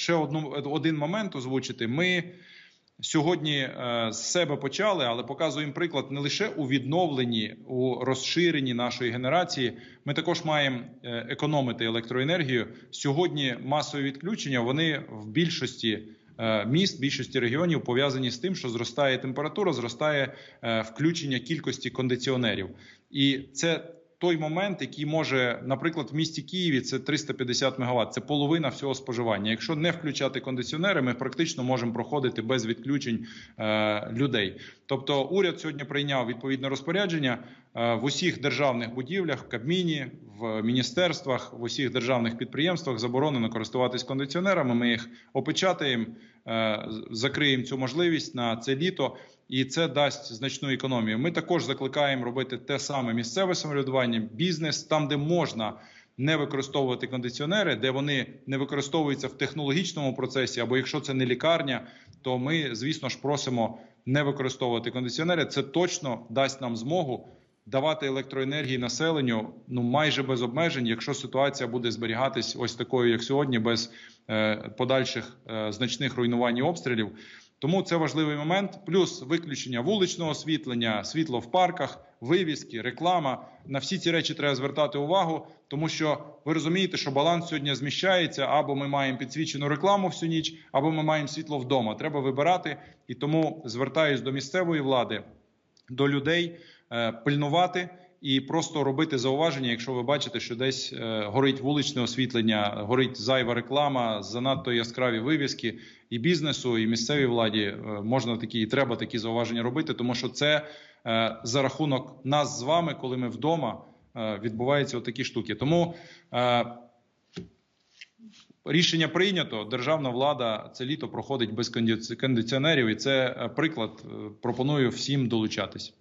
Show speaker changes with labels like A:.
A: ще одну один момент озвучити. Ми сьогодні е, з себе почали, але показуємо приклад не лише у відновленні, у розширенні нашої генерації. Ми також маємо е, економити електроенергію. Сьогодні масові відключення вони в більшості. е, Міст більшості регіонів пов'язані з тим, що зростає температура, зростає включення кількості кондиціонерів, і це той момент, який може, наприклад, в місті Києві це 350 МВт, це половина всього споживання. Якщо не включати кондиціонери, ми практично можемо проходити без відключень е, людей. Тобто, уряд сьогодні прийняв відповідне розпорядження е, в усіх державних будівлях, Кабміні, в міністерствах, в усіх державних підприємствах заборонено користуватись кондиціонерами. Ми їх опечатаємо, е, закриємо цю можливість на це літо і це дасть значну економію. Ми також закликаємо робити те саме місцеве самоврядування, бізнес там, де можна. Не використовувати кондиціонери, де вони не використовуються в технологічному процесі, або якщо це не лікарня, то ми, звісно ж, просимо не використовувати кондиціонери. Це точно дасть нам змогу давати електроенергії населенню ну майже без обмежень, якщо ситуація буде зберігатись ось такою, як сьогодні, без е, подальших е, значних руйнувань і обстрілів. Тому це важливий момент. Плюс виключення вуличного освітлення, світло в парках, вивіски, реклама. На всі ці речі треба звертати увагу, тому що ви розумієте, що баланс сьогодні зміщається, або ми маємо підсвічену рекламу всю ніч, або ми маємо світло вдома. Треба вибирати. І тому звертаюсь до місцевої влади, до людей пильнувати. І просто робити зауваження, якщо ви бачите, що десь е, горить вуличне освітлення, горить зайва реклама, занадто яскраві вивіски і бізнесу, і місцевій владі е, можна такі і треба такі зауваження робити, тому що це е, за рахунок нас з вами, коли ми вдома е, відбуваються отакі штуки. Тому е, рішення прийнято. Державна влада це літо проходить без кондиціонерів, і це е, приклад. Е, Пропоную всім долучатись.